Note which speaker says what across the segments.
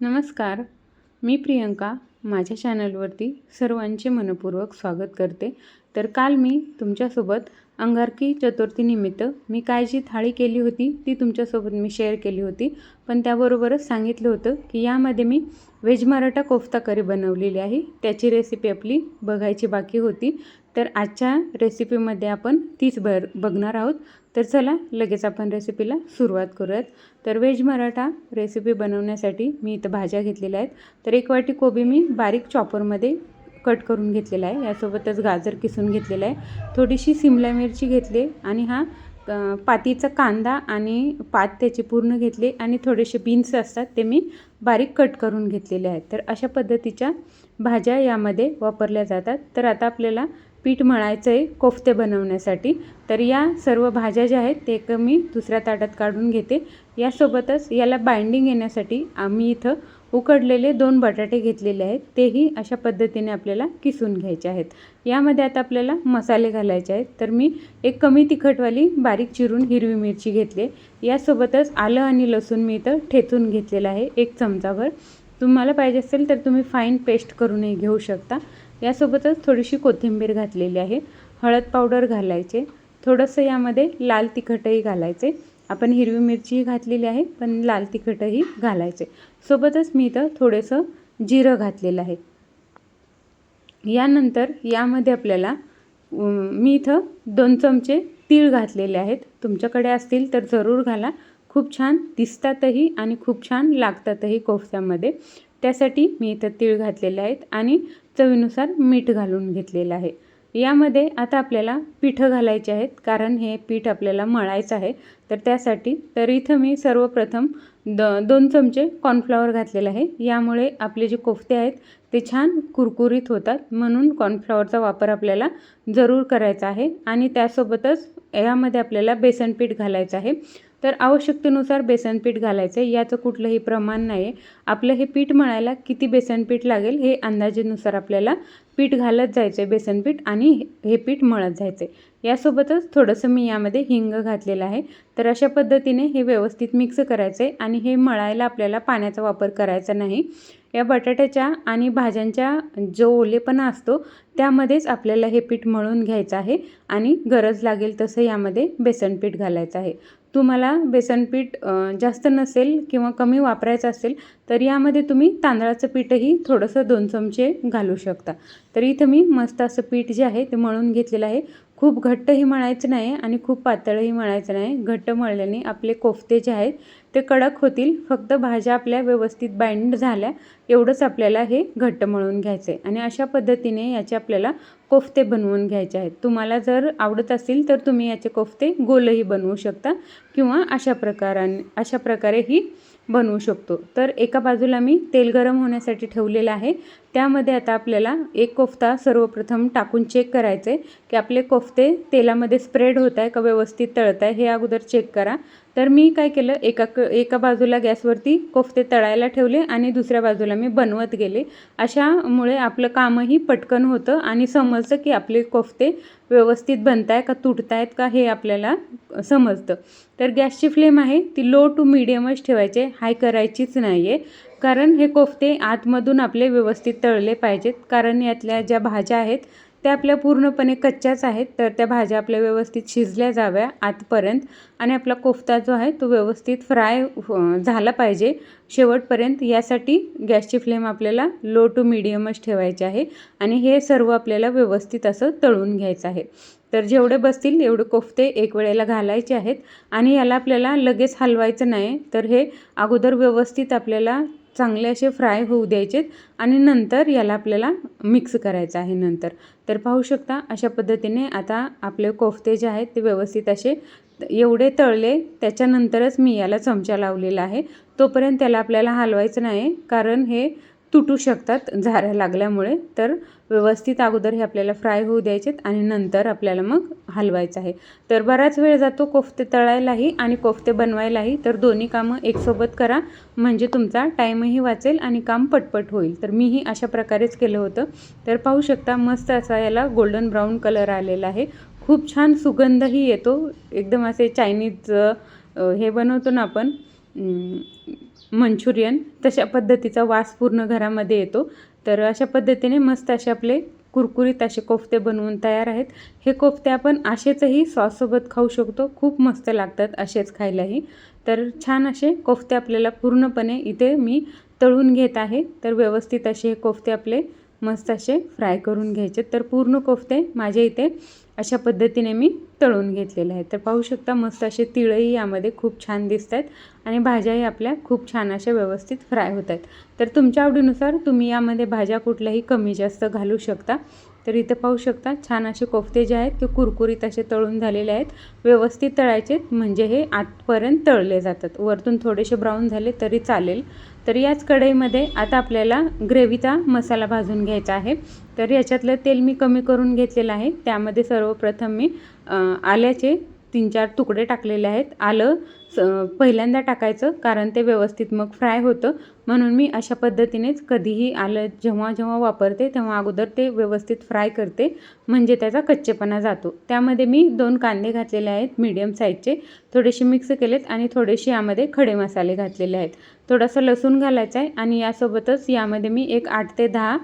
Speaker 1: नमस्कार मी प्रियंका. माझ्या चॅनलवरती सर्वांचे मनपूर्वक स्वागत करते. तर काल मी तुमच्यासोबत अंगारकी चतुर्थीनिमित्त मी काय जी थाळी केली होती ती तुमच्यासोबत मी शेअर केली होती. पण त्याबरोबरच सांगितलं होतं की यामध्ये मी व्हेज मराठा कोफ्ता करी बनवलेली आहे. त्याची रेसिपी आपली बघायची बाकी होती. तर आजच्या रेसिपीमध्ये आपण तीच बर बघणार आहोत. तर चला लगेच आपण रेसिपीला सुरुवात करूयात. तर व्हेज मराठा रेसिपी बनवण्यासाठी मी इथं भाज्या घेतलेल्या आहेत. तर एक वाटी कोबी मी बारीक चॉपरमध्ये कट करून घेतलेला आहे. यासोबतच गाजर किसून घेतलेला आहे. थोडीशी सिमला मिरची घेतली आणि हा पातीचा कांदा आणि पात त्याचे पूर्ण घेतले आणि थोडेसे बीन्स असतात ते मी बारीक कट करून घेतलेले आहेत. तर अशा पद्धतीच्या भाज्या यामध्ये वापरल्या जातात. तर आता आपल्याला पीठ मळायचं आहे कोफ्ते बनवण्यासाठी. तर या सर्व भाज्या ज्या आहेत ते एक मी दुसऱ्या ताटात काढून घेते. यासोबतच याला बाइंडिंग येण्यासाठी आम्ही इथं उकडलेले दोन बटाटे घेतलेले आहेत. तेही अशा पद्धतीने आपल्याला किसून घ्यायचे आहेत. यामध्ये आता आपल्याला मसाले घालायचे आहेत. तर मी एक कमी तिखटवाली बारीक चिरून हिरवी मिरची घेतली यासोबतच आलं आणि लसूण मी इथं ठेचून घेतलेलं आहे एक चमचाभर. तुम्हाला पाहिजे असेल तर तुम्ही फाईन पेस्ट करूनही घेऊ शकता. यासोबतच थोडीशी कोथिंबीर घातलेली आहे. हळद पावडर घालायचे. थोडंसं यामध्ये लाल तिखटही घालायचे. आपण हिरवी मिरचीही घातलेली आहे पण लाल तिखटही घालायचे. सोबतच मी इथं थोडंसं जिरं घातलेलं आहे. यानंतर यामध्ये आपल्याला मी इथं दोन चमचे तीळ घातलेले आहेत. तुमच्याकडे असतील तर जरूर घाला. खूप छान दिसतातही आणि खूप छान लागतातही कोफ्त्यामध्ये. त्यासाठी मी इथं तीळ घातलेले आहेत आणि चवीनुसार मीठ घालून घेतलेलं आहे. यामध्ये आता आपल्याला पिठं घालायचे आहेत कारण हे पीठ आपल्याला मळायचं आहे. तर त्यासाठी तर इथं मी सर्वप्रथम द दोन चमचे कॉर्नफ्लॉवर घातलेलं आहे. यामुळे आपले जे कोफ्ते आहेत ते छान कुरकुरीत होतात. म्हणून कॉर्नफ्लॉवरचा वापर आपल्याला जरूर करायचा आहे. आणि त्यासोबतच यामध्ये आपल्याला बेसन पीठ घालायचं आहे. तर आवश्यकतेनुसार बेसन पीठ घालायचं आहे याचं कुठलंही प्रमाण नाही आहे आपलं हे पीठ मळायला किती बेसन पीठ लागेल हे अंदाजेनुसार आपल्याला पीठ घालत जायचं आहे बेसन पीठ आणि हे पीठ मळत जायचं आहे यासोबतच थोडंसं मी यामध्ये हिंग घातलेलं आहे. तर अशा पद्धतीने हे व्यवस्थित मिक्स करायचं आहे आणि हे मळायला आपल्याला पाण्याचा वापर करायचा नाही. या बटाट्याच्या आणि भाज्यांच्या जो ओलेपणा असतो त्यामध्येच आपल्याला हे पीठ मळून घ्यायचं आहे आणि गरज लागेल तसं यामध्ये बेसन पीठ घालायचं आहे. तुम्हाला बेसनपीठ जास्त नसेल किंवा कमी वापरायचं असेल तर यामध्ये तुम्ही तांदळाचं पीठही थोडंसं दोन चमचे घालू शकता. तर इथं मी मस्त असं पीठ जे आहे ते मळून घेतलेलं आहे. खूप घट्टही मळायचं नाही आणि खूप पातळही मळायचं नाही. घट्ट मळल्याने आपले कोफ्ते जे आहेत ते कडक होतील. फक्त भाज्या आपल्या व्यवस्थित बाइंड झाल्या एवढंच आपल्याला हे घट्ट मळून घ्यायचं आहे आणि अशा पद्धतीने याचे आपल्याला कोफ्ते बनवून घ्यायचे आहेत. तुम्हाला जर आवडत असेल तर तुम्ही याचे कोफ्ते गोलही बनवू शकता किंवा अशा प्रकाराने अशा प्रकारेही बनवू शकतो. तर एका बाजूला मी तेल गरम होण्यासाठी ठेवलेलं आहे. त्यामध्ये आता आपल्याला एक कोफ्ता सर्वप्रथम टाकून चेक करायचं आहे की आपले कोफ्ते तेलामध्ये स्प्रेड होत आहे का व्यवस्थित तळत आहे हे अगोदर चेक करा. तर मी काय केलं एका क एका बाजूला गॅसवरती कोफ्ते तळायला ठेवले आणि दुसऱ्या बाजूला मी बनवत गेले. अशामुळे आपलं कामही पटकन होतं आणि समजतं की आपले कोफ्ते व्यवस्थित बनत आहे का तुटत आहेत का हे आपल्याला समजतं. तर गॅसची फ्लेम आहे ती लो टू मिडियमच ठेवायचे हाय करायचीच नाही आहे कारण हे कोफ्ते आतमधून आपले व्यवस्थित तळले पाहिजेत. कारण यातल्या ज्या भाज्या आहेत त्या आपल्या पूर्णपणे कच्च्याच आहेत तर त्या भाज्या आपल्या व्यवस्थित शिजल्या जाव्या आतपर्यंत आणि आपला कोफ्ता जो आहे तो व्यवस्थित फ्राय झाला पाहिजे. शेवटपर्यंत यासाठी गॅसची फ्लेम आपल्याला लो टू मिडियमच ठेवायची आहे आणि हे सर्व आपल्याला व्यवस्थित असं तळून घ्यायचं आहे. तर जेवढे बसतील एवढे कोफ्ते एक वेळेला घालायचे आहेत आणि याला आपल्याला लगेच हलवायचं नाही. तर हे अगोदर व्यवस्थित आपल्याला चांगले असे फ्राय होऊ द्यायचेत आणि नंतर याला आपल्याला मिक्स करायचं आहे नंतर. तर पाहू शकता अशा पद्धतीने आता आपले कोफ्ते जे आहेत ते व्यवस्थित असे एवढे तळले त्याच्यानंतरच मी याला चमचा लावलेला आहे. तोपर्यंत त्याला आपल्याला हलवायचं नाही कारण हे तुटू शकतात झाऱ्या लागल्यामुळे. तर व्यवस्थित अगोदर हे आपल्याला फ्राय होऊ द्यायचेत आणि नंतर आपल्याला मग हलवायचं आहे. तर बराच वेळ जातो कोफ्ते तळायलाही आणि कोफ्ते बनवायलाही. तर दोन्ही कामं एकसोबत करा. म्हणजे तुमचा टाईमही वाचेल आणि काम पटपट होईल. तर मीही अशा प्रकारेच केलं होतं. तर पाहू शकता मस्त असा याला गोल्डन ब्राऊन कलर आलेला आहे. खूप छान सुगंधही येतो. एकदम असे चायनीज हे बनवतो ना आपण. मंचुरियन तशा पद्धतीचा वास पूर्ण घरामध्ये येतो. तर अशा पद्धतीने मस्त असे आपले कुरकुरीत असे कोफ्ते बनवून तयार आहेत. हे कोफ्ते आपण असेचही सॉससोबत खाऊ शकतो. खूप मस्त लागतात असेच खायलाही. तर छान असे कोफ्ते आपल्याला पूर्णपणे इथे मी तळून घेत आहे. तर व्यवस्थित असे हे कोफ्ते आपले मस्त असे फ्राय करून घ्यायचे. तर पूर्ण कोफ्ते माझ्या इथे अशा पद्धतीने मी तळून घेतलेले आहेत. तर पाहू शकता मस्त असे तिळही यामध्ये खूप छान दिसत आहेत आणि भाज्याही आपल्या खूप छान अशा व्यवस्थित फ्राय होत आहेत तर तुमच्या आवडीनुसार तुम्ही यामध्ये भाज्या कुठल्याही कमी जास्त घालू शकता. तर इथे पाहू शकता छान असे कोफ्ते जे आहेत ते कुरकुरीत असे तळून झालेले आहेत. व्यवस्थित तळायचे म्हणजे हे आतपर्यंत तळले जातात. वरतून थोडेसे ब्राऊन झाले तरी चालेल. तर याच कढईमध्ये आता आपल्याला ग्रेव्हीचा मसाला भाजून घ्यायचा आहे. तर याच्यातलं तेल मी कमी करून घेतलेलं आहे. त्यामध्ये सर्वप्रथम मी आल्याचे तीन चार तुकडे टाकलेले आहेत. आलं स पहिल्यांदा टाकायचं कारण ते व्यवस्थित मग फ्राय होतं. म्हणून मी अशा पद्धतीनेच कधीही आलं जेव्हा जेव्हा वापरते तेव्हा अगोदर ते व्यवस्थित फ्राय करते. म्हणजे त्याचा कच्चेपणा जातो. त्यामध्ये मी दोन कांदे घातलेले आहेत मीडियम साईजचे. थोडेसे मिक्स केलेत आणि थोडेसे यामध्ये खडे मसाले घातलेले आहेत. थोडासा लसूण घालायचा आहे आणि यासोबतच यामध्ये मी एक आठ ते दहा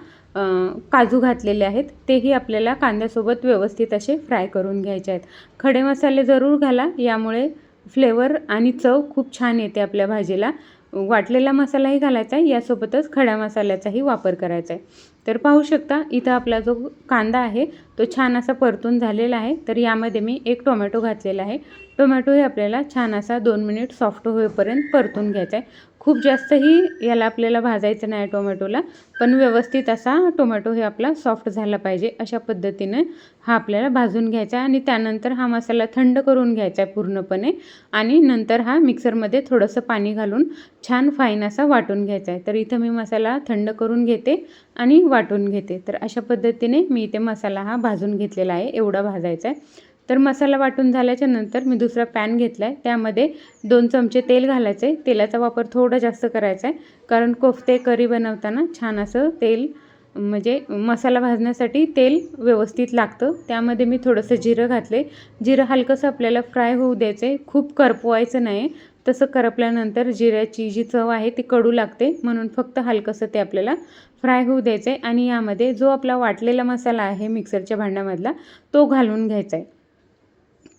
Speaker 1: काजू घातलेले आहेत तेही आपल्याला कांद्यासोबत व्यवस्थित असे फ्राय करून घ्यायचे आहेत. खडे मसाले जरूर घाला यामुळे फ्लेवर आणि चव खूप छान येते आपल्या भाजीला. वाटलेला मसालाही घालायचा आहे यासोबतच खड्या मसाल्याचाही वापर करायचा आहे. तर पाहू शकता इथं आपला जो कांदा आहे तो छान असा परतून झालेला आहे. तर यामध्ये मी एक टोमॅटो घातलेला आहे. टोमॅटो हे आपल्याला छान असा दोन मिनिट सॉफ्ट होईपर्यंत परतून घ्यायचा आहे. खूप जास्तही याला आपल्याला भाजायचं नाही टोमॅटोला पण व्यवस्थित असा टोमॅटो हे आपला सॉफ्ट झाला पाहिजे अशा पद्धतीने हा आपल्याला भाजून घ्यायचा आहे आणि त्यानंतर हा मसाला थंड करून घ्यायचा आहे पूर्णपणे आणि नंतर हा मिक्सरमध्ये थोडंसं पाणी घालून छान फाईन असा वाटून घ्यायचा आहे. तर इथं मी मसाला थंड करून घेते आणि वाटून घेते. तर अशा पद्धतीने मी इथे मसाला हा भाजून घेतलेला आहे एवढा भाजायचा आहे. तर मसाला वाटून झाल्याच्यानंतर मी दुसरा पॅन घेतला आहे त्यामध्ये दोन चमचे तेल घालायचे तेलाचा वापर थोडा जास्त करायचा आहे कारण कोफ्ते करी बनवताना छान असं तेल म्हणजे मसाला भाजण्यासाठी तेल व्यवस्थित लागतं. त्यामध्ये मी थोडंसं जिरं घातले जिरं हलकंसं आपल्याला फ्राय होऊ द्यायचं आहे खूप करपवायचं नाही तसं करपल्यानंतर जिऱ्याची जी चव आहे ती कडू लागते. म्हणून फक्त हलकंसं ते आपल्याला फ्राय होऊ द्यायचं आहे आणि यामध्ये जो आपला वाटलेला मसाला आहे मिक्सरच्या भांड्यामधला तो घालून घ्यायचा आहे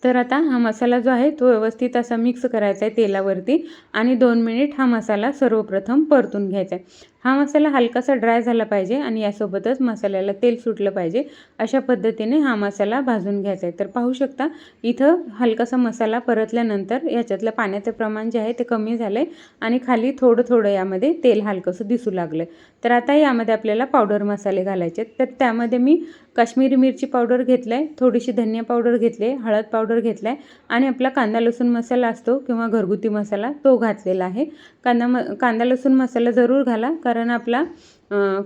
Speaker 1: तर आता हा मसाला जो आहे तो व्यवस्थित असा मिक्स करायचा आहे तेलावरती आणि दोन मिनिट हा मसाला सर्वप्रथम परतून घ्यायचा आहे. हा मसाला हलकासा ड्राय झाला पाहिजे आणि यासोबतच मसाल्याला तेल सुटलं पाहिजे अशा पद्धतीने हा मसाला भाजून घ्यायचा आहे तर पाहू शकता इथं हलकासा मसाला परतल्यानंतर याच्यातलं पाण्याचं प्रमाण जे आहे ते कमी झालं आहे आणि खाली थोडं थोडं यामध्ये तेल हलकंसं दिसू लागलं तर आता यामध्ये आपल्याला पावडर मसाले घालायचे तर त्यामध्ये मी काश्मीरी मिरची पावडर घेतलं आहे थोडीशी धनिया पावडर घेतली आहे हळद पावडर घेतला आहे आणि आपला कांदा लसूण मसाला असतो किंवा घरगुती मसाला तो घातलेला आहे. कांदा म कांदा लसूण मसाला जरूर घाला कारण आपला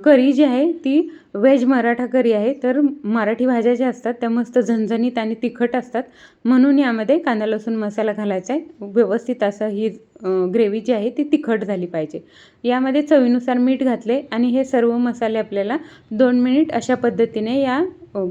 Speaker 1: करी जी आहे ती व्हेज मराठा करी आहे. तर मराठी भाज्या ज्या असतात त्या मस्त झणझणीत आणि तिखट असतात. म्हणून यामध्ये कांदा लसूण मसाला घालायचा आहे. व्यवस्थित असं ही ग्रेव्ही जी आहे ती तिखट झाली पाहिजे. यामध्ये चवीनुसार मीठ घातले आणि हे सर्व मसाले आपल्याला दोन मिनिट अशा पद्धतीने या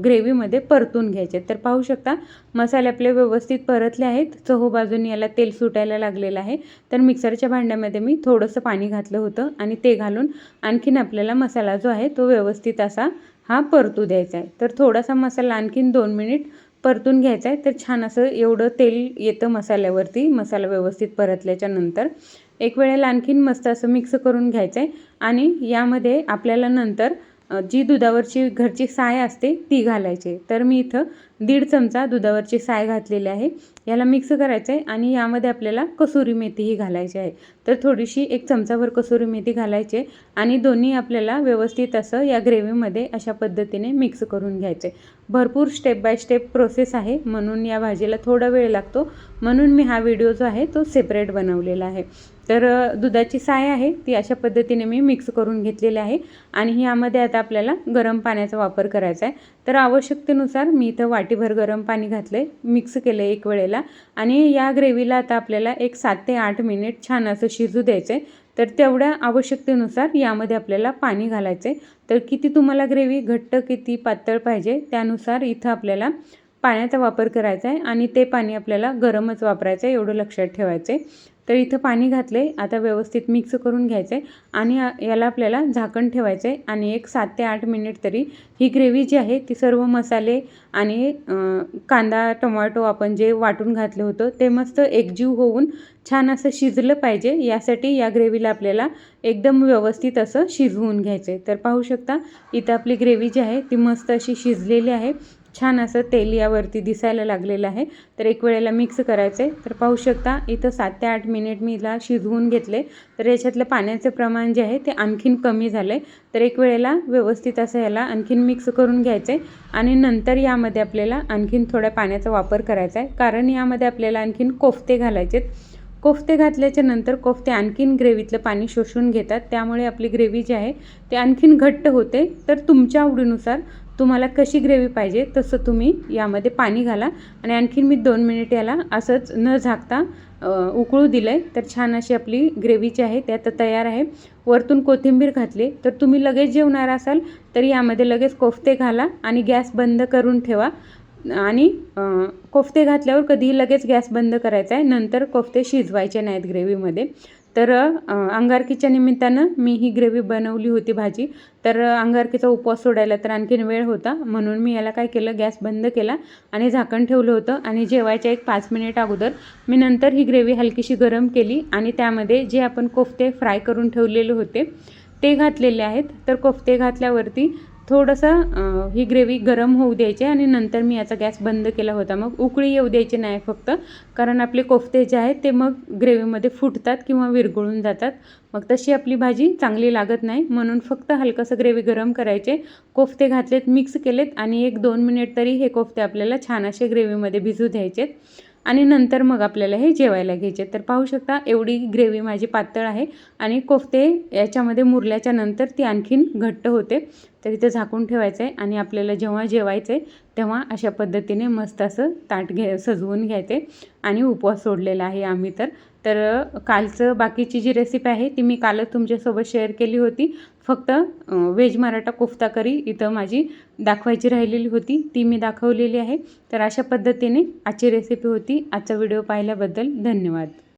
Speaker 1: ग्रेव्हीमध्ये परतून घ्यायचे. तर पाहू शकता मसाले आपले व्यवस्थित परतले आहेत. चहू बाजूने याला तेल सुटायला लागलेलं आहे. तर मिक्सरच्या भांड्यामध्ये मी थोडंसं पाणी घातलं होतं आणि ते घालून आणखीन आपल्याला आपल्याला मसाला जो आहे तो व्यवस्थित असा हा परतू द्यायचा आहे. तर थोडासा मसाला आणखीन दोन मिनिट परतून घ्यायचा आहे. तर छान असं एवढं तेल येतं मसाल्यावरती मसाला व्यवस्थित परतल्याच्या नंतर. एक वेळेला आणखीन मस्त असं मिक्स करून घ्यायचं आहे. आणि यामध्ये आपल्याला नंतर जी दुधावरची घरची साय असते ती घालायची तर मी इथं दीड चमचा दुधावरची साय घातलेली आहे. याला मिक्स करायचं आहे आणि यामध्ये आपल्याला कसुरी मेथीही घालायची आहे. तर थोडीशी एक चमचाभर कसुरी मेथी घालायची आहे आणि दोन्ही आपल्याला व्यवस्थित असं या ग्रेव्हीमध्ये अशा पद्धतीने मिक्स करून घ्यायचे भरपूर स्टेप बाय स्टेप प्रोसेस आहे म्हणून या भाजीला थोडा वेळ लागतो. म्हणून मी हा व्हिडिओ जो आहे तो सेपरेट बनवलेला आहे. तर दुधाची साय आहे ती अशा पद्धतीने मी मिक्स करून घेतलेली आहे आणि यामध्ये आता आपल्याला गरम पाण्याचा वापर करायचा आहे. तर आवश्यकतेनुसार मी इथं वाटीभर गरम पाणी घातलं आहे मिक्स केलं एक वेळेला आणि या ग्रेव्हीला आता आपल्याला एक सात ते आठ मिनिट छान असं शिजू द्यायचं आहे तर तेवढ्या आवश्यकतेनुसार यामध्ये आपल्याला पाणी घालायचं आहे तर किती तुम्हाला ग्रेव्ही घट्ट किती पातळ पाहिजे त्यानुसार इथं आपल्याला पाण्याचा वापर करायचा आहे आणि ते पाणी आपल्याला गरमच वापरायचं आहे एवढं लक्षात ठेवायचं आहे तर इथं पाणी घातलं आहे आता व्यवस्थित मिक्स करून घ्यायचं आहे आणि याला आपल्याला झाकण ठेवायचं आहे आणि एक सात ते आठ मिनिट तरी ही ग्रेव्ही जी आहे ती सर्व मसाले आणि कांदा टोमॅटो आपण जे वाटून घातलं होतं ते मस्त एकजीव होऊन छान असं शिजलं पाहिजे. यासाठी या ग्रेव्हीला आपल्याला एकदम व्यवस्थित असं शिजवून घ्यायचं. आहे तर पाहू शकता इथं आपली ग्रेव्ही जी आहे ती मस्त अशी शिजलेली आहे. छान असं तेल यावरती दिसायला लागलेलं आहे. तर एक वेळेला मिक्स करायचं. आहे तर पाहू शकता इथं सात ते आठ मिनिट मी हिला शिजवून घेतले. तर याच्यातलं पाण्याचं प्रमाण जे आहे ते आणखीन कमी झालं आहे तर एक वेळेला व्यवस्थित असं ह्याला आणखीन मिक्स करून घ्यायचं. आहे आणि नंतर यामध्ये आपल्याला आणखीन थोड्या पाण्याचा वापर करायचा आहे. कारण यामध्ये आपल्याला आणखीन कोफ्ते घालायचे आहेत. कोफ्ते घातल्याच्या नंतर कोफ्ते आणखीन ग्रेव्हीतलं पाणी शोषून घेतात. त्यामुळे आपली ग्रेव्ही जी आहे ते आणखीन घट्ट होते. तर तुमच्या आवडीनुसार तुम्हाला कशी ग्रेव्ही पाहिजे तसं तुम्ही यामध्ये पाणी घाला. आणि आणखीन मी दोन मिनिट याला असंच न झाकता उकळू दिलं आहे तर छान अशी आपली ग्रेव्ही जी आहे ते आता तयार आहे. वरतून कोथिंबीर घातली. तर तुम्ही लगेच जेवणार असाल तर यामध्ये लगेच कोफ्ते घाला आणि गॅस बंद करून ठेवा. आणि कोफ्ते घातल्यावर कधीही लगेच गॅस बंद करायचा आहे. नंतर कोफ्ते शिजवायचे नाहीत ग्रेव्हीमध्ये. तर अंगारकीच्या निमित्तानं मी ही ग्रेव्ही बनवली होती भाजी. तर अंगारकीचा उपवास सोडायला तर आणखीन वेळ होता. म्हणून मी याला काय केलं गॅस बंद केला आणि झाकण ठेवलं होतं. आणि जेवायच्या एक पाच मिनिट अगोदर मी नंतर ही ग्रेव्ही हलकीशी गरम केली आणि त्यामध्ये जे आपण कोफ्ते फ्राय करून ठेवलेले होते ते घातलेले आहेत. तर कोफ्ते घातल्यावरती थोडंसं ही ग्रेव्ही गरम होऊ द्यायची आणि नंतर मी याचा गॅस बंद केला होता. मग उकळी येऊ द्यायची नाही फक्त कारण आपले कोफ्ते जे आहेत ते मग ग्रेव्हीमध्ये फुटतात किंवा विरघळून जातात. मग तशी आपली भाजी चांगली लागत नाही म्हणून फक्त हलकंसं ग्रेव्ही गरम करायचे. कोफ्ते घातलेत मिक्स केलेत आणि एक दोन मिनिट तरी हे कोफ्ते आपल्याला छान असे ग्रेव्हीमध्ये भिजू द्यायचेत. आणि नंतर मग आपल्याला हे जेवायला घ्यायचे. तर पाहू शकता एवढी ग्रेव्ही माझी पातळ आहे आणि कोफ्ते याच्यामध्ये मुरल्याच्या नंतर ती आणखीन घट्ट होते. तर इथे झाकून ठेवायचं आहे आणि आपल्याला जेव्हा जेवायचं आहे तेव्हा अशा पद्धतीने मस्त असं ताट घे सजवून घ्यायचे. आणि उपवास सोडलेला आहे आम्ही तर. तर कालचं बाकीची जी रेसिपी आहे ती मी कालच तुमच्यासोबत शेअर केली होती. फक्त व्हेज मराठा कोफ्ता करी इथं माझी दाखवायची राहिलेली होती. ती मी दाखवलेली आहे. तर अशा पद्धतीने आजची रेसिपी होती. आजचा व्हिडिओ पाहिल्याबद्दल धन्यवाद.